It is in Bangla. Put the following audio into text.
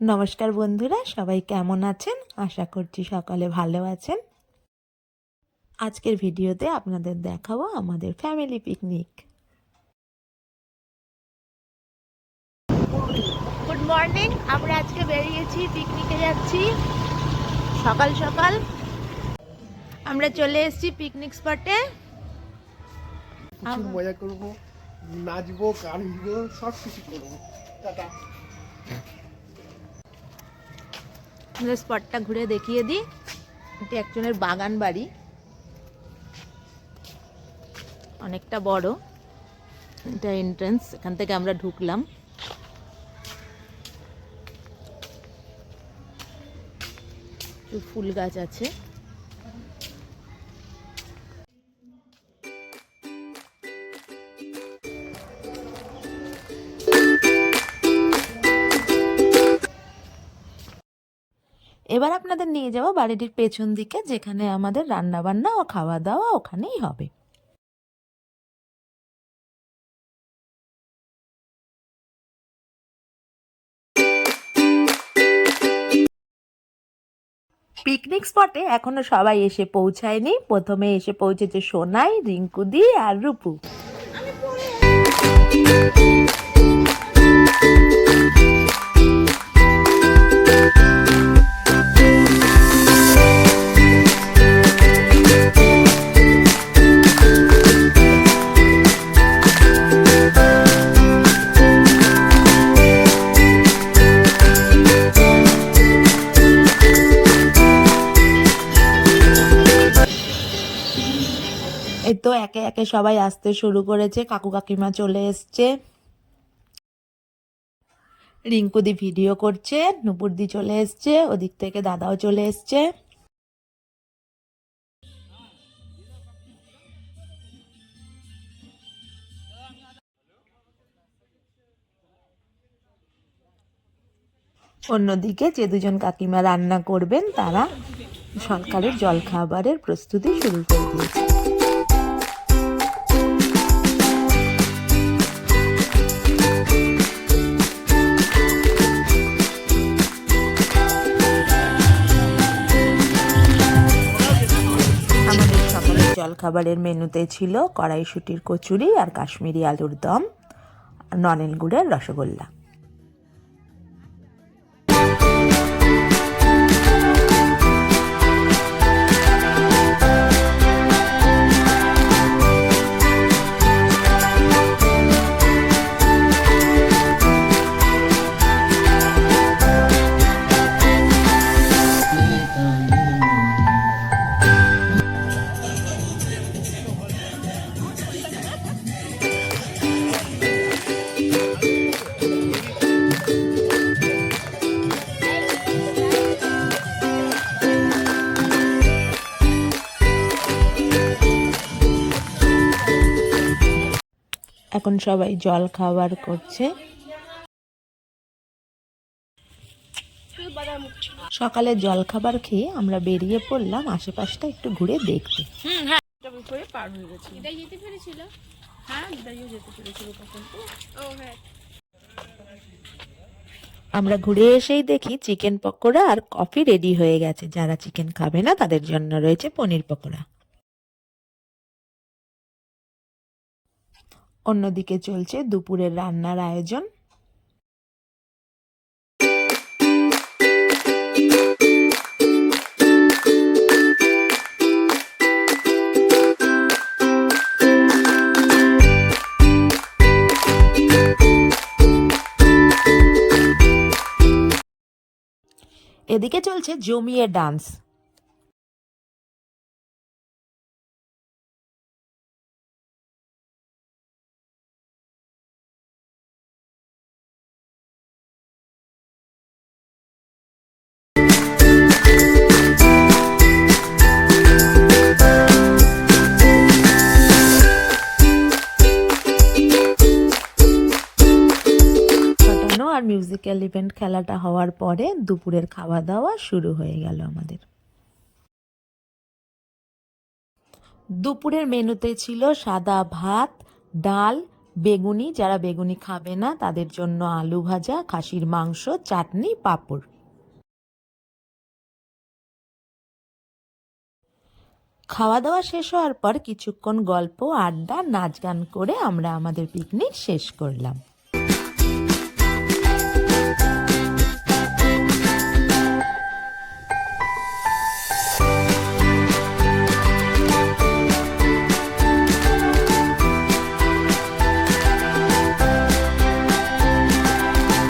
নমস্কার বন্ধুরা সবাই কেমন আছেন? আশা করছি সকালে ভালো আছেন। আজকের ভিডিওতে আপনাদের দেখাবো আমাদের ফ্যামিলি পিকনিক গুড মর্নিং আমরা আজকে বেরিয়েছি পিকনিকে যাচ্ছি। সকাল সকাল। আমরা চলে এসেছি পিকনিক স্পটে মজা করব নাচবো গানবো সব কিছু করব। টাটা। স্পটটা ঘুরে দেখিয়ে দিই। এটি একজনের বাগান বাড়ি। অনেকটা বড়। এটা এন্ট্রেন্স এখান থেকে আমরা ঢুকলাম। ফুল গাছ আছে। এবার আপনাদের নিয়ে যাব বাড়িটির পেছন দিকে, যেখানে আমাদের রান্না বান্না ও খাওয়া দাওয়া ওখানেই হবে। পিকনিক স্পটে এখনও সবাই এসে পৌঁছায়নি। প্রথমে এসে পৌঁছেছে সোনাই রিঙ্কুদি আর রূপু। একে একে সবাই আসতে শুরু করেছে। কাকু কাকিমা চলে এসছে। রিঙ্কুদি ভিডিও করছে নুপুরদি চলে এসছে, ওদিক থেকে দাদাও চলে এসছে। অন্যদিকে যে দুজন কাকিমা রান্না করবেন, তারা সরকারের জলখাবারের প্রস্তুতি শুরু করে দিয়েছে। জলখাবারের মেনুতে ছিল কড়াইশুটির কচুরি আর কাশ্মীরি আলুর দম ননেল গুড়ের রসগোল্লা। এখন সবাই জল খাবার করছে। সকালে জল খাবার খেয়ে আমরা বেরিয়ে পড়লাম আশেপাশটা একটু ঘুরে দেখতে। এটাই যেতে পেরেছিল? হ্যাঁ যেতে পেরেছিল তখন। ও হ্যাঁ। আমরা ঘুরে এসেই দেখি চিকেন পকোড়া আর কফি রেডি হয়ে গেছে। যারা চিকেন খাবে না তাদের জন্য রয়েছে পনির পকোড়া। অন্যদিকে চলছে দুপুরের রান্নার আয়োজন। এদিকে চলছে জমিয়ে ডান্স। মিউজিক্যাল ইভেন্ট খেলাটা হওয়ার পরে দুপুরের খাওয়া দাওয়া শুরু হয়ে গেল আমাদের। দুপুরের মেনুতে ছিল সাদা ভাত, ডাল, বেগুনি। যারা বেগুনি খাবে না, তাদের জন্য আলু ভাজা, খাসির মাংস, চাটনি, পাঁপড়। খাওয়া দাওয়া শেষ হওয়ার পর কিছুক্ষণ গল্প, আড্ডা নাচ গান করে আমরা আমাদের পিকনিক শেষ করলাম।